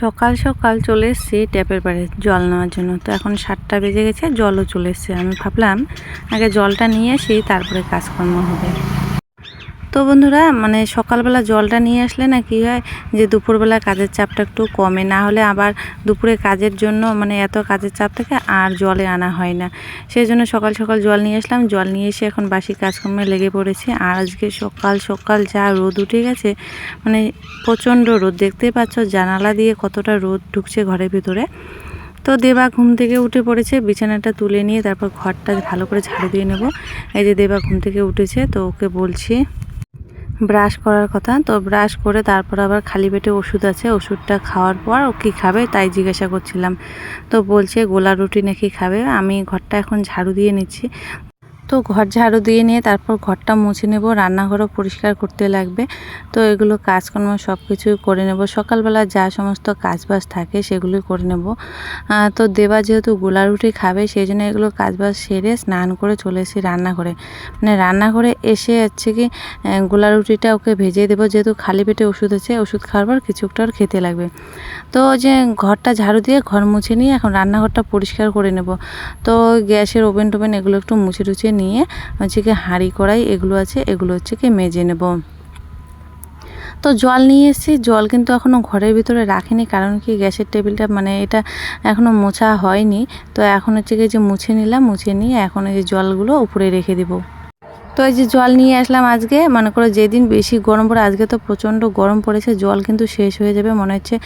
সকাল সকাল চলে এসেছি ট্যাপের পাড়ে জল নেওয়ার জন্য। তো এখন সাতটা বেজে গেছে, জলও চলে এসছে। আমি ভাবলাম আগে জলটা নিয়ে আসি, তারপরে কাজকর্ম হবে। তো বন্ধুরা মানে সকালবেলা জলটা নিয়ে আসলে না কি হয় যে দুপুরবেলা কাজের চাপটা একটু কমে, না হলে আবার দুপুরে কাজের জন্য মানে এত কাজের চাপ থেকে আর জলে আনা হয় না। সেই জন্য সকাল সকাল জল নিয়ে আসলাম, জল নিয়ে এসে এখন বাসি কাজকর্মে লেগে পড়েছি। আর আজকে সকাল সকাল যা রোদ উঠে গেছে মানে প্রচণ্ড রোদ দেখতেই পাচ্ছ জানালা দিয়ে কতটা রোদ ঢুকছে ঘরের ভিতরে। তো দেবা ঘুম থেকে উঠে পড়েছে, বিছানাটা তুলে নিয়ে তারপর ঘরটা ভালো করে ঝাড়ু দিয়ে নেব। এই যে দেবা ঘুম থেকে উঠেছে, তো ওকে বলছি ব্রাশ করার কথা। তো ব্রাশ করে তারপর আবার খালি পেটে ওষুধ আছে, ওষুধটা খাওয়ার পর ও কী খাবে তাই জিজ্ঞাসা করছিলাম। তো বলছে গোলা রুটি নাকি খাবে। আমি ঘরটা এখন ঝাড়ু দিয়ে নিচ্ছি। তো ঘর ঝাড়ু দিয়ে নিয়ে তারপর ঘরটা মুছে নেব, রান্নাঘরও পরিষ্কার করতে লাগবে। তো এগুলো কাজকর্ম সব কিছুই করে নেব। সকালবেলা যা সমস্ত কাজবাজ থাকে সেগুলোই করে নেব। তো দেবা যেহেতু গোলা রুটি খাবে সেই জন্য এগুলো কাজবাজ সেরে স্নান করে চলে এসেছি রান্নাঘরে। মানে রান্নাঘরে এসে হচ্ছে কি গোলা রুটিটা ওকে ভেজে দেবো। যেহেতু খালি পেটে ওষুধ আছে, ওষুধ খাওয়ার পর কিছুটা ওর খেতে লাগবে। তো যে ঘরটা ঝাড়ু দিয়ে ঘর মুছে নিয়ে এখন রান্নাঘরটা পরিষ্কার করে নেব। তো গ্যাসের ওভেন টোভেন এগুলো একটু মুছে টুছে নিয়ে হচ্ছে কি হাঁড়ি কড়াই এগুলো আছে, এগুলো হচ্ছে কি মেজে নেব। তো জল নিয়ে এসেছি, জল কিন্তু এখনও ঘরের ভিতরে রাখিনি কারণ কি গ্যাসের টেবিলটা মানে এটা এখনও মোছা হয়নি। তো এখন হচ্ছে কি যে মুছে নিলাম, মুছে নিয়ে এখন এই জলগুলো উপরে রেখে দেবো। তো এই যে জল নিয়ে আসলাম আজকে, মনে করো যেদিন বেশি গরম পড়ে, আজকে তো প্রচণ্ড গরম পড়েছে, জল কিন্তু শেষ হয়ে যাবে, মনে হচ্ছে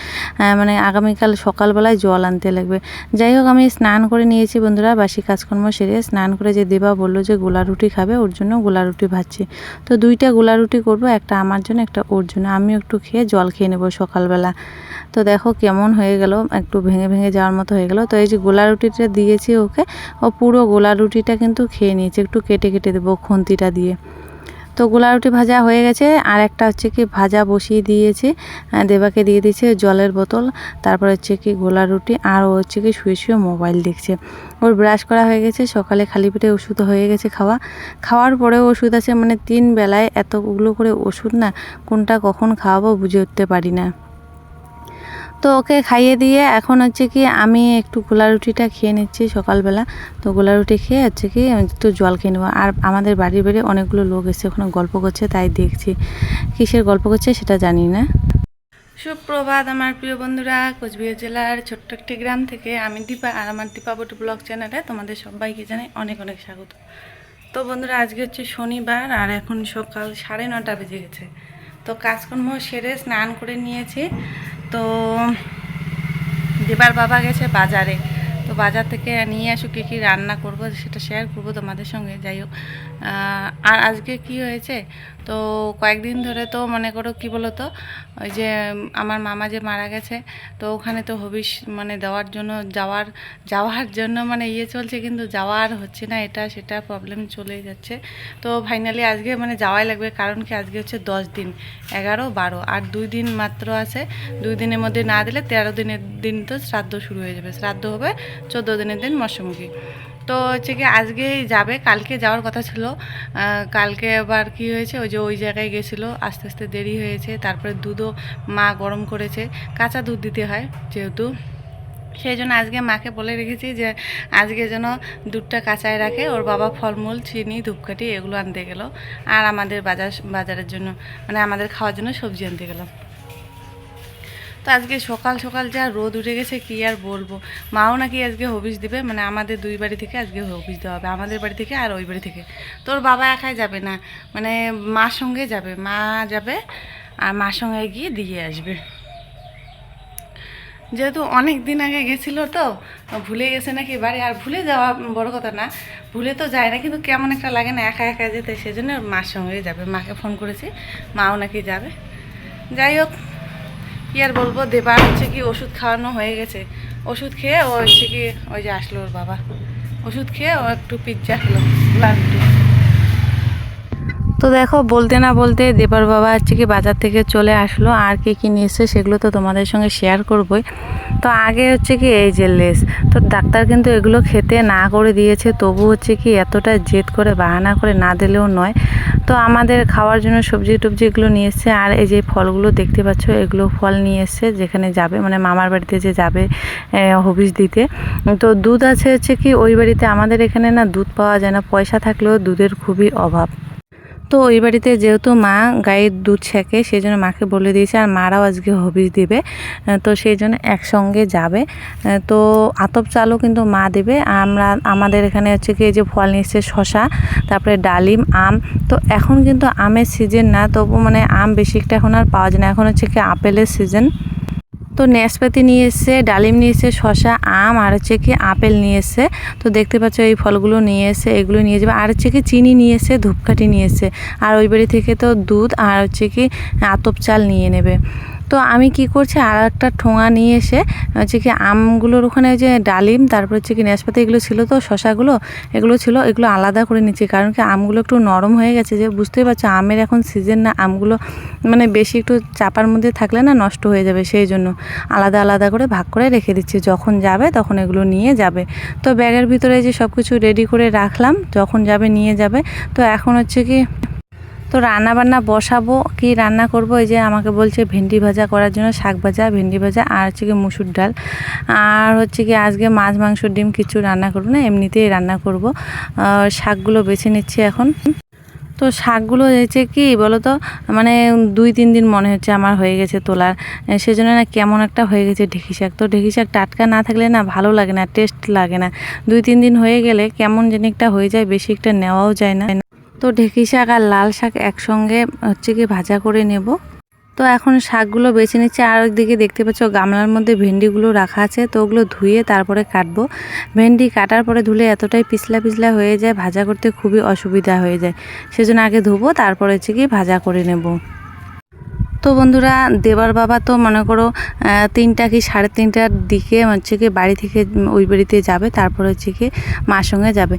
মানে আগামীকাল সকালবেলায় জল আনতে লাগবে। যাই হোক, আমি স্নান করে নিয়েছি বন্ধুরা, বাসি কাজকর্ম সেরে স্নান করে যে দেবা বলল যে গোলা রুটি খাবে, ওর জন্য গোলা রুটি ভাজছি। তো দুইটা গোলা রুটি করব, একটা আমার জন্য, একটা ওর জন্য, আমিও একটু খেয়ে জল খেয়ে নেব সকালবেলা। তো দেখো কেমন হয়ে গেল, একটু ভেঙে ভেঙে যাওয়ার মতো হয়ে গেল। তো এই যে গোলা রুটিটা দিয়েছি ওকে, ও পুরো গোলা রুটিটা কিন্তু খেয়ে নিয়েছে, একটু কেটে কেটে দেবো, খুন্তিটা দিয়ে। তো গোলা রুটি ভাজা হয়ে গেছে, আর একটা হচ্ছে কি ভাজা বসিয়ে দিয়েছি। দেবাকে দিয়ে দিয়েছে জলের বোতল, তারপর হচ্ছে কি গোলা রুটি, আর ও হচ্ছে কি শুয়ে শুয়ে মোবাইল দেখছে। ওর ব্রাশ করা হয়ে গেছে, সকালে খালি পেটে ওষুধ হয়ে গেছে খাওয়া। খাওয়ার পরেও ওষুধ আছে মানে তিন বেলায় এতগুলো করে ওষুধ না, কোনটা কখন খাওয়াবো বুঝে উঠতে পারি না। তো ওকে খাইয়ে দিয়ে এখন হচ্ছে কি আমি একটু গোলা রুটিটা খেয়ে নিচ্ছি সকালবেলা। তো গোলা রুটি খেয়ে হচ্ছে কি একটু জল খেয়ে নেব। আর আমাদের বাড়ির বাড়ি অনেকগুলো লোক এসে ওখানে গল্প করছে, তাই দেখছি। কিসের গল্প করছে সেটা জানি না। সুপ্রভাত আমার প্রিয় বন্ধুরা, কোচবিহার জেলার ছোট্ট একটি গ্রাম থেকে আমি দীপা আর আমার দীপাবটু ব্লগ চ্যানেলে তোমাদের সবাইকে জানাই অনেক অনেক স্বাগত। তো বন্ধুরা, আজকে হচ্ছে শনিবার আর এখন সকাল সাড়ে নটা বেজে গেছে। তো কাজকর্ম সেরে স্নান করে নিয়েছি। তো দেবার বাবা গেছে বাজারে। তো বাজার থেকে নিয়ে আসো কী কী রান্না করব সেটা শেয়ার করব তোমাদের সঙ্গে। যাই হোক আর আজকে কি হয়েছে? তো কয়েকদিন ধরে তো মনে করো কি বলো তো ওই যে আমার মামা যে মারা গেছে, তো ওখানে তো হবিষ মানে দেওয়ার জন্য যাওয়ার যাওয়ার জন্য মানে ইয়ে চলছে, কিন্তু যাওয়ার হচ্ছে না, এটা সেটা প্রবলেম চলে যাচ্ছে। তো ফাইনালি আজকে মানে যাওয়াই লাগবে, কারণ কি আজকে হচ্ছে দশ দিন, এগারো, বারো, আর দুই দিন মাত্র আছে। দুই দিনের মধ্যে না দিলে তেরো দিনের দিন তো শ্রাদ্ধ শুরু হয়ে যাবে, শ্রাদ্ধ হবে চোদ্দ দিনের দিন মৎস্যমুখী। তো হচ্ছে কি আজকেই যাবে, কালকে যাওয়ার কথা ছিল। কালকে আবার কি হয়েছে? ওই যে ওই জায়গায় গেছিল, আস্তে আস্তে দেরি হয়েছে। তারপরে দুধও মা গরম করেছে, কাঁচা দুধ দিতে হয় যেহেতু। সেই জন্য আজকে মাকে বলে রেখেছি যে, আজকে যেন দুধটা কাঁচায় রাখে। ওর বাবা ফলমূল, চিনি, ধূপকাঠি এগুলো আনতে গেল। আর আমাদের বাজার, বাজারের জন্য মানে আমাদের খাওয়ার জন্য সবজি আনতে গেলাম। তো আজকে সকাল সকাল যা রোদ উঠে গেছে, কি আর বলব? মাও নাকি আজকে হবিস দিবে মানে আমাদের দুই বাড়ি থেকে আজকে হবিস দেওয়া হবে, আমাদের বাড়ি থেকে আর ওই বাড়ি থেকে। তোর বাবা একাই যাবে না মানে মার সঙ্গে যাবে, মা যাবে আর মার সঙ্গে গিয়ে দিয়ে আসবে। যেহেতু অনেক দিন আগে গেছিল তো, ভুলে গেছে নাকি বাড়ি, আর ভুলে যাওয়া বড় কথা না, ভুলে তো যায় না, কিন্তু কেমন একটা লাগে না একা একা যেতে, সেজন্য মার সঙ্গে যাবে। মাকে ফোন করেছি, মাও নাকি যাবে। যাই হোক কি আর বলব, দেবার হচ্ছে কি ওষুধ খাওয়ানো হয়ে গেছে। ওষুধ খেয়ে ও হচ্ছে কি ওই যে আসলো ওর বাবা। ওষুধ খেয়ে ও একটু পিজ্জা খেলো, লাড্ডু। তো দেখো, বলতে না বলতে দেবার বাবা হচ্ছে কি বাজার থেকে চলে আসলো। আর কি কি নিয়ে এসছে সেগুলো তো তোমাদের সঙ্গে শেয়ার করবই। তো আগে হচ্ছে কি এই যে লেস, তো ডাক্তার কিন্তু এগুলো খেতে না করে দিয়েছে। তবু হচ্ছে কি এতটা জেদ করে, বাহানা করে না দিলেও নয়। তো আমাদের খাওয়ার জন্য সবজি টবজি এগুলো নিয়ে এসছে। আর এই যে ফলগুলো দেখতে পাচ্ছ, এগুলো ফল নিয়ে এসছে যেখানে যাবে মানে মামার বাড়িতে যে যাবে হবিস দিতে। তো দুধ আছে হচ্ছে কি, ওই বাড়িতে আমাদের এখানে না দুধ পাওয়া যায় না। পয়সা থাকলেও দুধের খুবই অভাব। তো ওই বাড়িতে যেহেতু মা গায়ের দুধ ছেঁকে সেই জন্য মাকে বলে দিয়েছে, আর মারাও আজকে হবিস দিবে। তো সেই জন্য একসঙ্গে যাবে। তো আতপ চালও কিন্তু মা দেবে। আমরা, আমাদের এখানে হচ্ছে কি, এই যে ফল নিচ্ছে শশা তারপরে ডালিম, আম। তো এখন কিন্তু আমের সিজন না, তবু মানে আম বেশি একটা এখন আর পাওয়া যায় না। এখন হচ্ছে কি, আপেলের সিজন তো নাশপাতি নিয়ে এসছে ডালিম নিয়ে এসছে শশা আম, আর হচ্ছে কি আপেল নিয়ে এসছে তো দেখতে পাচ্ছ এই ফলগুলো নিয়ে এসে, এগুলো নিয়ে যাবে। আর হচ্ছে কি চিনি নিয়ে এসে, ধূপকাঠি নিয়ে এসে। আর ওই বাড়ি থেকে তো দুধ আর হচ্ছে কি আতপ চাল নিয়ে নেবে। তো আমি কি করছি আর একটা ঠোঙা নিয়ে এসে, হচ্ছে কি আমগুলোর ওখানে যে ডালিম, তারপর হচ্ছে কি নাশপাতি এগুলো ছিল তো, শশাগুলো, এগুলো ছিল, এগুলো আলাদা করে নিচ্ছি। কারণ কি আমগুলো একটু নরম হয়ে গেছে যে, বুঝতেই পারছ, আমের এখন সিজন না, আমগুলো মানে বেশি একটু চাপার মধ্যে থাকলে না নষ্ট হয়ে যাবে, সেই জন্য আলাদা আলাদা করে ভাগ করে রেখে দিচ্ছি। যখন যাবে তখন এগুলো নিয়ে যাবে। তো ব্যাগের ভিতরে যে সব কিছু রেডি করে রাখলাম, যখন যাবে নিয়ে যাবে। তো এখন হচ্ছে কি তো রান্না বান্না বসাবো, কি রান্না করব? এই যে আমাকে বলছে ভেন্ডি ভাজা করার জন্য শাক ভাজা, ভেন্ডি ভাজা আর হচ্ছে কি মুসুর ডাল। আর হচ্ছে কি আজকে মাছ, মাংস, ডিম কিছু রান্না করব না, এমনিতেই রান্না করব। শাকগুলো বেছে নিচ্ছি এখন। তো শাকগুলো হয়েছে কি বলো তো মানে দুই, তিন দিন মনে হচ্ছে আমার হয়ে গেছে তোলার। সেজন্য না কেমন একটা হয়ে গেছে ঢেঁকি শাক। তো ঢেঁকি শাক টাটকা না থাকলে না ভালো লাগে না, টেস্ট লাগে না। দুই, তিন দিন হয়ে গেলে কেমন যেন একটা হয়ে যায়, বেশি একটা নেওয়াও যায় না। তো ঢেঁকি শাক আর লাল শাক একসঙ্গে হচ্ছে কি ভাজা করে নেব। তো এখন শাকগুলো বেছে নিচ্ছে। আর ওইদিকে দেখতে পাচ্ছ গামলার মধ্যে ভেন্ডিগুলো রাখা আছে। তো ওগুলো ধুয়ে তারপরে কাটবো। ভেন্ডি কাটার পরে ধুলে এতটাই পিছলা পিছলা হয়ে যায়, ভাজা করতে খুবই অসুবিধা হয়ে যায়। সেজন্য আগে ধুবো, তারপরে হচ্ছে কি ভাজা করে নেব। তো বন্ধুরা, দেবার বাবা তো মনে করো তিনটা কি সাড়ে তিনটার দিকে হচ্ছে কি বাড়ি থেকে ওই বাড়িতে যাবে, তারপর হচ্ছে কি মার সঙ্গে যাবে।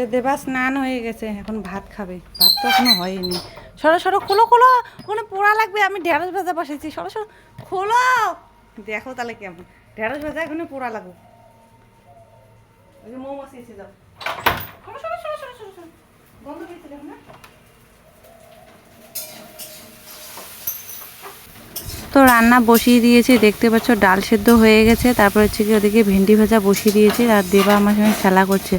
আচ্ছা দেবা, স্নান হয়ে গেছে, এখন ভাত খাবে। ভাত তো এখনও হয়নি। সরো সরো, খোলো খোলো। ওখানে পোড়া লাগবে, আমি ঢেঁড়স ভাজা বসেছি। সরো সরো, খোলো। দেখো তাহলে কেমন। ঢেঁড়স ভাজা এখানে পোড়া লাগবে। তো রান্না বসিয়ে দিয়েছি, দেখতে পাচ্ছ ডাল সেদ্ধ হয়ে গেছে। তারপর হচ্ছে কি, ওদিকে ভেন্ডি ভাজা বসিয়ে দিয়েছি, আর দেবা আমার সঙ্গে খেলা করছে।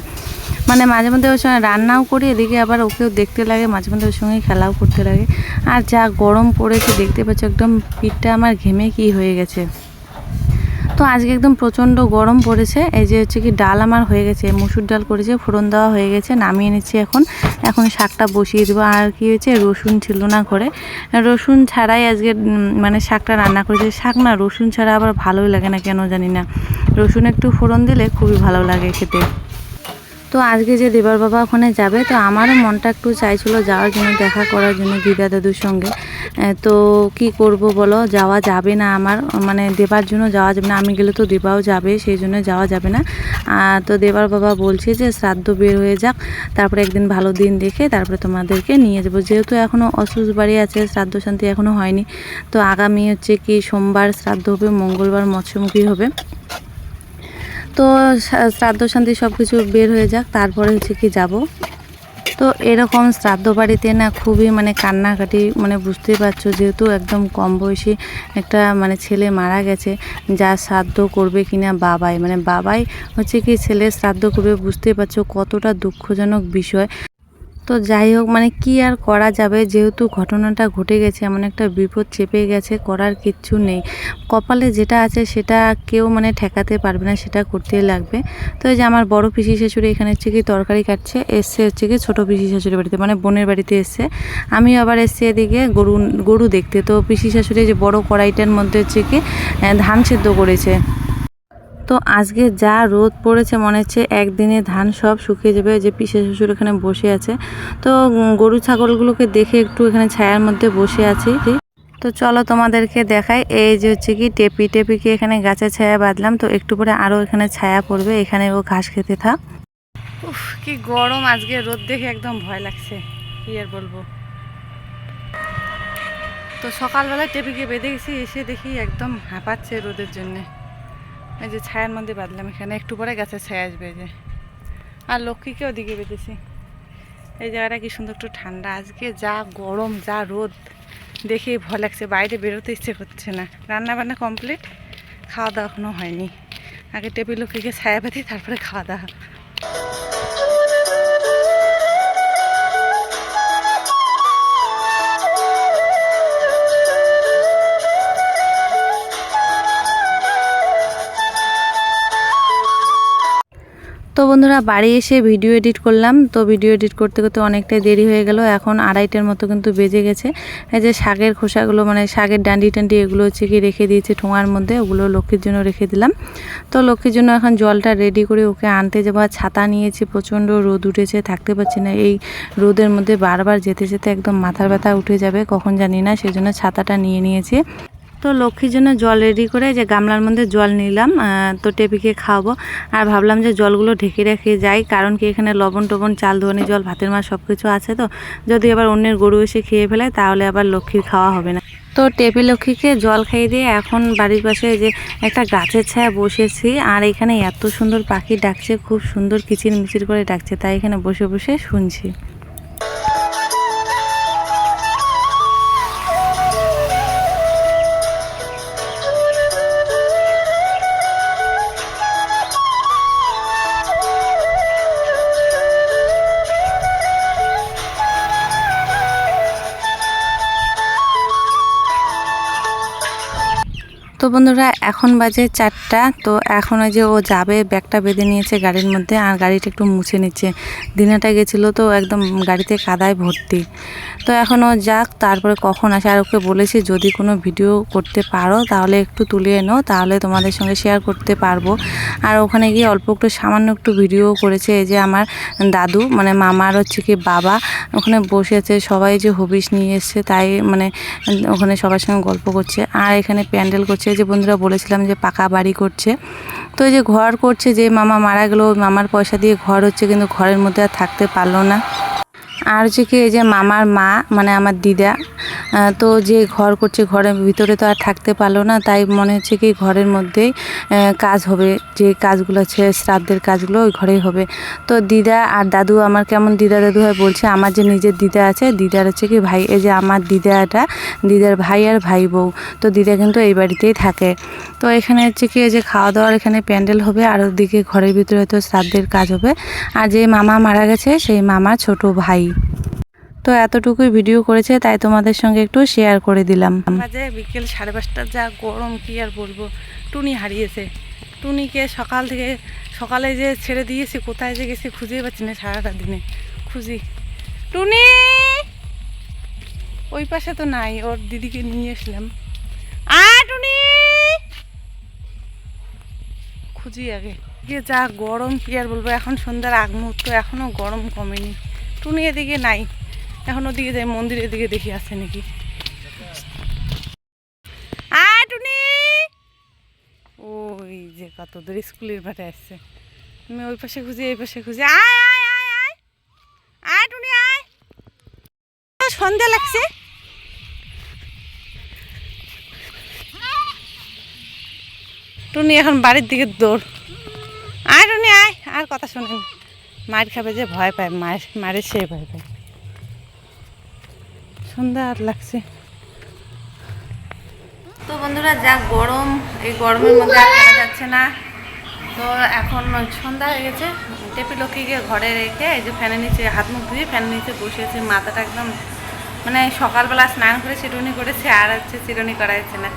মানে মাঝে মধ্যে ওর সঙ্গে রান্নাও করি, এদিকে আবার ওকেও দেখতে লাগে, মাঝে মধ্যে ওর সঙ্গে খেলাও করতে লাগে। আর যা গরম পড়েছে, দেখতে পাচ্ছ একদম পিঠটা আমার ঘেমে কি হয়ে গেছে। তো আজকে একদম প্রচণ্ড গরম পড়েছে, এই যে হচ্ছে কি ডাল আমার হয়ে গেছে, মুসুর ডাল করেছে, ফোড়ন দেওয়া হয়ে গেছে, নামিয়ে নিচ্ছি এখন। এখন শাকটা বসিয়ে দেবো, আর কি হয়েছে, রসুন ছিল না করে রসুন ছাড়াই আজকে মানে শাকটা রান্না করেছে। শাক না, রসুন ছাড়া আবার ভালোই লাগে না, কেন জানি না। রসুন একটু ফোড়ন দিলে খুবই ভালো লাগে খেতে। তো আজকে যে দেবার বাবা ওখানে যাবে, তো আমারও মনটা একটু চাইছিল যাওয়ার জন্য, দেখা করার জন্য দিদা দাদুর সঙ্গে। তো কি করব বলো? যাওয়া যাবে না আমার মানে দেবার জন্য যাওয়া যাবে না। আমি গেলে তো দেবাও যাবে, সেই জন্য যাওয়া যাবে না। আর তো দেবার বাবা বলছে যে শ্রাদ্ধ বের হয়ে যাক, তারপরে একদিন ভালো দিন দেখে তারপরে তোমাদেরকে নিয়ে যাব। যেহেতু এখনও অসুস্থ বাড়ি আছে, শ্রাদ্ধ শান্তি এখনও হয়নি, তো আগামী হচ্ছে কি, সোমবার শ্রাদ্ধ হবে, মঙ্গলবার মৎস্যমুখী হবে। তো শ্রাদ্ধ শান্তি সব কিছু বের হয়ে যাক, তারপরে হচ্ছে কি যাব। তো এরকম শ্রাদ্ধ বাড়িতে না খুবই মানে কান্নাকাটি মানে বুঝতেই পারছ যেহেতু একদম কম বয়সী একটা মানে ছেলে মারা গেছে, যা শ্রাদ্ধ করবে কিনা বাবাই। মানে বাবাই হচ্ছে কি ছেলে শ্রাদ্ধ করবে, বুঝতেই পারছ কতটা দুঃখজনক বিষয়। তো যাই হোক মানে কি আর করা যাবে? যেহেতু ঘটনাটা ঘটে গেছে, এমন একটা বিপদ চেপে গেছে, করার কিচ্ছু নেই। কপালে যেটা আছে সেটা কেউ মানে ঠেকাতে পারবে না, সেটা করতে লাগবে। তো এই যে আমার বড় পিসি শাশুড়ি এখানে হচ্ছে কি তরকারি কাটছে, এসছে হচ্ছে কি ছোটো পিসি শাশুড়ি বাড়িতে মানে বোনের বাড়িতে এসছে। আমি আবার এসছি এদিকে গরু গরু দেখতে। তো পিসি শাশুড়ি যে বড় কড়াইটার মধ্যে হচ্ছে কি ধান সেদ্ধ করেছে। তো আজকে যা রোদ পড়েছে, মনে হচ্ছে একদিনে ধান সব শুকিয়ে যাবে। যে পিসে শ্বশুর এখানে বসে আছে। তো গরু ছাগলগুলোকে দেখে একটু এখানে ছায়ার মধ্যে বসে আছি। তো চলো তোমাদেরকে দেখাই। এই যে হচ্ছে কি, টেপি, টেপিকে এখানে গাছের ছায়া বাঁধলাম। তো একটু পরে আরও এখানে ছায়া পড়বে। এখানে ও ঘাস খেতে থাক। উফ, কি গরম আজকে, রোদ দেখে একদম ভয় লাগছে। কি আর বলব? তো সকালবেলায় টেপিকে বেঁধে গেছি, এসে দেখি একদম হাঁপাচ্ছে রোদের জন্যে। এই যে ছায়ার মধ্যে বাঁধলাম এখানে, একটু পরে গাছে ছায়া আসবে যে। আর লক্ষ্মীকে ওদিকে বেঁধেছি। এই জায়গাটা কি সুন্দর একটু ঠান্ডা। আজকে যা গরম, যা রোদ দেখেই ভয় লাগছে। বাইরে বেরোতে ইচ্ছে করছে না। রান্না বান্না কমপ্লিট, খাওয়া দাওয়া এখনও হয়নি। আগে টেবিল লক্ষ্মীকে ছায়া বেঁধে, তারপরে খাওয়া দাওয়া। বন্ধুরা, বাড়ি এসে ভিডিও এডিট করলাম। তো ভিডিও এডিট করতে করতে অনেকটাই দেরি হয়ে গেল। এখন আড়াইটার মতো কিন্তু বেজে গেছে। এই যে শাকের খোসাগুলো মানে শাকের ডান্ডি টান্ডি এগুলো হচ্ছে কি রেখে দিয়েছে ঠোঙার মধ্যে, ওগুলো লক্ষ্মীর জন্য রেখে দিলাম। তো লক্ষ্মীর জন্য এখন জলটা রেডি করে ওকে আনতে যাব। ছাতা নিয়েছি, প্রচণ্ড রোদ উঠেছে, থাকতে পারছি না। এই রোদের মধ্যে বারবার যেতে যেতে একদম মাথার ব্যথা উঠে যাবে, কখন জানি না সেই জন্য ছাতাটা নিয়ে নিয়েছি। তো লক্ষ্মীর জন্য জল রেডি করে যে গামলার মধ্যে জল নিলাম তো টেপিকে খাওয়াবো। আর ভাবলাম যে জলগুলো ঢেকে রেখে যাই, কারণ কি এখানে লবণ টবণ, চাল ধোয়ানি জল, ভাতের মাছ সব কিছু আছে তো। যদি আবার অন্যের গরু এসে খেয়ে ফেলে, তাহলে আবার লক্ষ্মীর খাওয়া হবে না। তো টেপি লক্ষ্মীকে জল খাইয়ে দিয়ে এখন বাড়ির পাশে যে একটা গাছের ছায়া বসেছি, আর এখানে এত সুন্দর পাখি ডাকছে, খুব সুন্দর কিচির মিচির করে ডাকছে, তাই এখানে বসে বসে শুনছি। তো বন্ধুরা, এখন বাজে চারটা। তো এখন ওই যে ও যাবে, ব্যাগটা বেঁধে নিয়েছে গাড়ির মধ্যে আর গাড়িটা একটু মুছে নিচ্ছে। দিনাটা গেছিল তো একদম গাড়িতে কাদায় ভর্তি। তো এখন ও যাক, তারপরে কখন আসে। আর ওকে বলেছি, যদি কোনো ভিডিও করতে পারো, তাহলে একটু তুলে এনো তাহলে তোমাদের সঙ্গে শেয়ার করতে পারব। আর ওখানে গিয়ে অল্প একটু সামান্য একটু ভিডিও করেছে এই যে আমার দাদু মানে মামার হচ্ছে কি বাবা। ওখানে বসে আছে, সবাই যে হবিস নিয়ে এসছে, তাই মানে ওখানে সবার সঙ্গে গল্প করছে। আর এখানে প্যান্ডেল করছে যে বন্ধুরা বলেছিলাম যে পাকা বাড়ি করছে। তো এই যে ঘর করছে, যে মামা মারা গেলো, মামার পয়সা দিয়ে ঘর হচ্ছে, কিন্তু ঘরের মধ্যে আর থাকতে পারল না। আর হচ্ছে কি, এই যে মামার মা মানে আমার দিদা তো যে ঘর করছে, ঘরের ভিতরে তো আর থাকতে পারল না, তাই মনে হচ্ছে কি ঘরের মধ্যেই কাজ হবে, যে কাজগুলো আছে, শ্রাদ্ধের কাজগুলো ওই ঘরেই হবে। তো দিদা আর দাদু, আমার কেমন দিদা দাদু হয় বলছে, আমার যে নিজের দিদা আছে, দিদার হচ্ছে কি ভাই, এই যে আমার দিদাটা, দিদার ভাই আর ভাই বউ, তো দিদা কিন্তু এই বাড়িতেই থাকে। তো এখানে হচ্ছে কি, এই যে খাওয়া দাওয়ার এখানে প্যান্ডেল হবে, আর ওদিকে ঘরের ভিতরে হয়তো শ্রাদ্ধের কাজ হবে। আর যে মামা মারা গেছে, সেই মামা ছোট ভাই। তো এতটুকুই ভিডিও করেছে, তাই তোমাদের সঙ্গে একটু শেয়ার করে দিলাম। বিকেল সাড়ে পাঁচটা, যা গরম, কি আর বলব। টুনি হারিয়েছে। টুনিকে সকাল থেকে, সকালে যে ছেড়ে দিয়েছি, কোথায় যে গেছি খুঁজেই পাচ্ছি না সারাটা দিনে। খুঁজি। টুনি! ওই পাশে তো নাই, ওর দিদিকে নিয়ে এসলাম টুনি! খুঁজি আগে। যা গরম, কি আর বলব, এখন সন্ধ্যার আগ মুহূর্ত এখনও গরম কমেনি। টুনি এদিকে নাই। এখন ওদিকে যাই মন্দিরের দিকে দেখি আছে নাকি। আয় টুনি! ওই যে কত দূর স্কুলের মাঠে আসছে। আমি ওই পাশে খুঁজি, এই পাশে খুঁজি। আয় আয় আয় টুনি আয়, সন্ধ্যা লাগছে। টুনি এখন বাড়ির দিকে দৌড়। আয় টুনি, আয়! আর কথা শোনেন। মায়ের খাবে যে ভয় পায়, মায়ের মায়ের সে ভয় পায়। সন্ধ্যা আর লাগছে। তো বন্ধুরা, যা গরম, এই গরমের মধ্যে আর যাচ্ছে না। তো এখন সন্ধ্যা হয়ে গেছে, টেপি লক্ষ্মীকে ঘরে রেখে এই যে ফ্যানের নিচে হাত মুখ ধুয়ে ফ্যানের নিচে বসেছে মাথাটা একদম মানে সকালবেলা স্নান করে চিরুনি করেছে, আর হচ্ছে চিরুনি করা হচ্ছে না।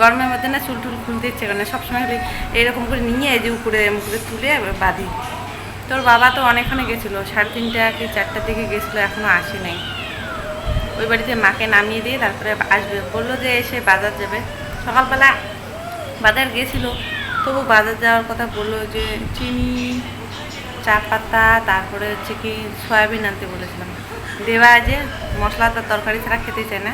গরমের মধ্যে না চুল টুল খুলতে ইচ্ছে করে না। সবসময় খালি এইরকম করে নিয়ে এই যে উপরে, মুখে তুলে বাঁধি। তোর বাবা তো অনেকক্ষণে গেছিল, সাড়ে তিনটা কি চারটার দিকে গেছিল এখনও আসে নাই। ওই বাড়িতে মাকে নামিয়ে দিয়ে তারপরে আসবে। বলল যে এসে বাজার যাবে। সকালবেলা বাজার গেছিল, তবু বাজার যাওয়ার কথা বলল যে চিনি, চা পাতা, তারপরে হচ্ছে কি সয়াবিন আনতে বলেছিলাম। দেওয়া যে মশলা তার তরকারি ছাড়া খেতে চায় না,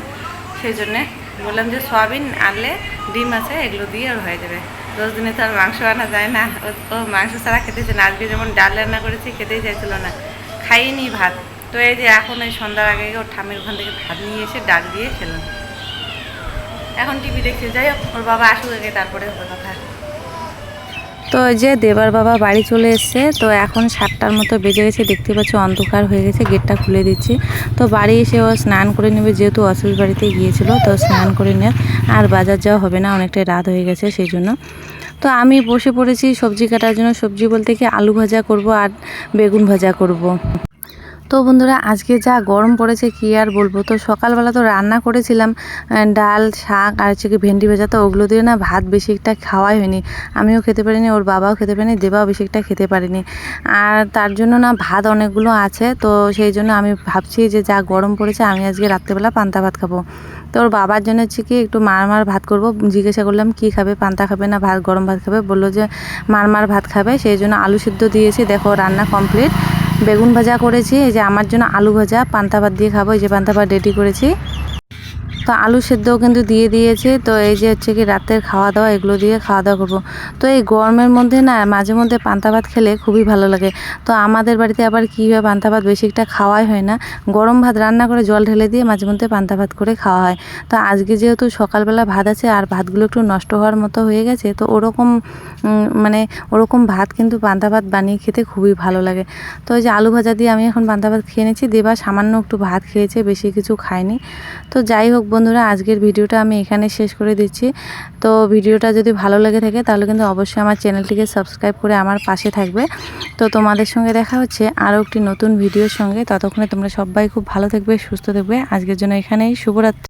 সেই জন্যে বললাম যে সয়াবিন আনলে ডিম আছে, এগুলো দিয়ে আর হয়ে যাবে। রোজ দিনে তো আর মাংস আনা যায় না। ও- মাংস ছাড়া খেতেছে না। আজকে যেমন ডাল রান্না করেছি, খেতেই চাইছিল না। খাইনি ভাত। তো এই যে এখন ওই সন্ধ্যার আগে ওর ঠামের ওখান থেকে ভাত নিয়ে এসে ডাল দিয়ে খেলাম। এখন টিভি দেখছে। যাই ওর বাবা আসুক আগে, তারপরে কথা। তো যে দেবার বাবা বাড়ি চলে এসছে, তো এখন সাতটার মতো বেজে গেছে, দেখতে পাচ্ছি অন্ধকার হয়ে গেছে, গেটটা খুলে দিচ্ছি তো বাড়ি এসে ও স্নান করে নেবে, যেহেতু অসুর বাড়িতে গিয়েছিল, তো স্নান করে নে, আর বাজার যাওয়া হবে না, অনেকটাই রাত হয়ে গেছে সেই জন্য তো আমি বসে পড়েছি সবজি কাটার জন্য, সবজি বলতে কি আলু ভাজা করব আর বেগুন ভাজা করব। তো বন্ধুরা, আজকে যা গরম পড়েছে কি আর বলব? তো সকালবেলা তো রান্না করেছিলাম ডাল, শাক আর হচ্ছে কি ভেন্ডি ভাজা। তো ওগুলো দিয়ে না ভাত বেশি একটা খাওয়াই হয়নি। আমিও খেতে পারিনি, ওর বাবাও খেতে পারিনি, দেবাও বেশি একটা খেতে পারিনি। আর তার জন্য না ভাত অনেকগুলো আছে, তো সেই জন্য আমি ভাবছি যে যা গরম পড়েছে আমি আজকে রাত্রেবেলা পান্তা ভাত খাব। তো ওর বাবার জন্য হচ্ছে কি একটু মার মার ভাত করব। জিজ্ঞাসা করলাম, কি খাবে? পান্তা খাবে না ভাত? গরম ভাত খাবে? বলল যে মার মার ভাত খাবে। সেই জন্য আলু সিদ্ধ দিয়েছি। দেখো, রান্না কমপ্লিট। বেগুন ভাজা করেছি, এই যে আমার জন্য আলু ভাজা, পান্তা ভাত দিয়ে খাব, এই যে পান্তা ভাত রেডি করেছি। তো আলু সেদ্ধও কিন্তু দিয়ে দিয়েছে। তো এই যে হচ্ছে কি রাতের খাওয়া দাওয়া, এগুলো দিয়ে খাওয়া দাওয়া করব। তো এই গরমের মধ্যে না, মাঝে মধ্যে পান্তা ভাত খেলে খুবই ভালো লাগে। তো আমাদের বাড়িতে আবার কী হয়, পান্তা ভাত বেশি একটা খাওয়াই হয় না। গরম ভাত রান্না করে জল ঢেলে দিয়ে মাঝে মধ্যে পান্তা ভাত করে খাওয়া হয়। তো আজকে যেহেতু সকালবেলা ভাত আছে আর ভাতগুলো একটু নষ্ট হওয়ার মতো হয়ে গেছে, তো ওরকম মানে ওরকম ভাত কিন্তু পান্তা ভাত বানিয়ে খেতে খুবই ভালো লাগে। তো ওই যে আলু ভাজা দিয়ে আমি এখন পান্তা ভাত খেয়ে নিচ্ছি। দেবা সামান্য একটু ভাত খেয়েছে, বেশি কিছু খায়নি। তো যাই হোক বন্ধুরা, আজকের ভিডিওটা আমি এখানে শেষ করে দিচ্ছি। তো ভিডিওটা যদি ভালো লেগে থাকে, তাহলে কিন্তু অবশ্যই আমার চ্যানেলটিকে সাবস্ক্রাইব করে আমার পাশে থাকবে। তো তোমাদের সঙ্গে দেখা হচ্ছে আরও একটি নতুন ভিডিওর সঙ্গে। ততক্ষণে তোমরা সবাই খুব ভালো থাকবে, সুস্থ থাকবে। আজকের জন্য এখানেই। শুভরাত্রি।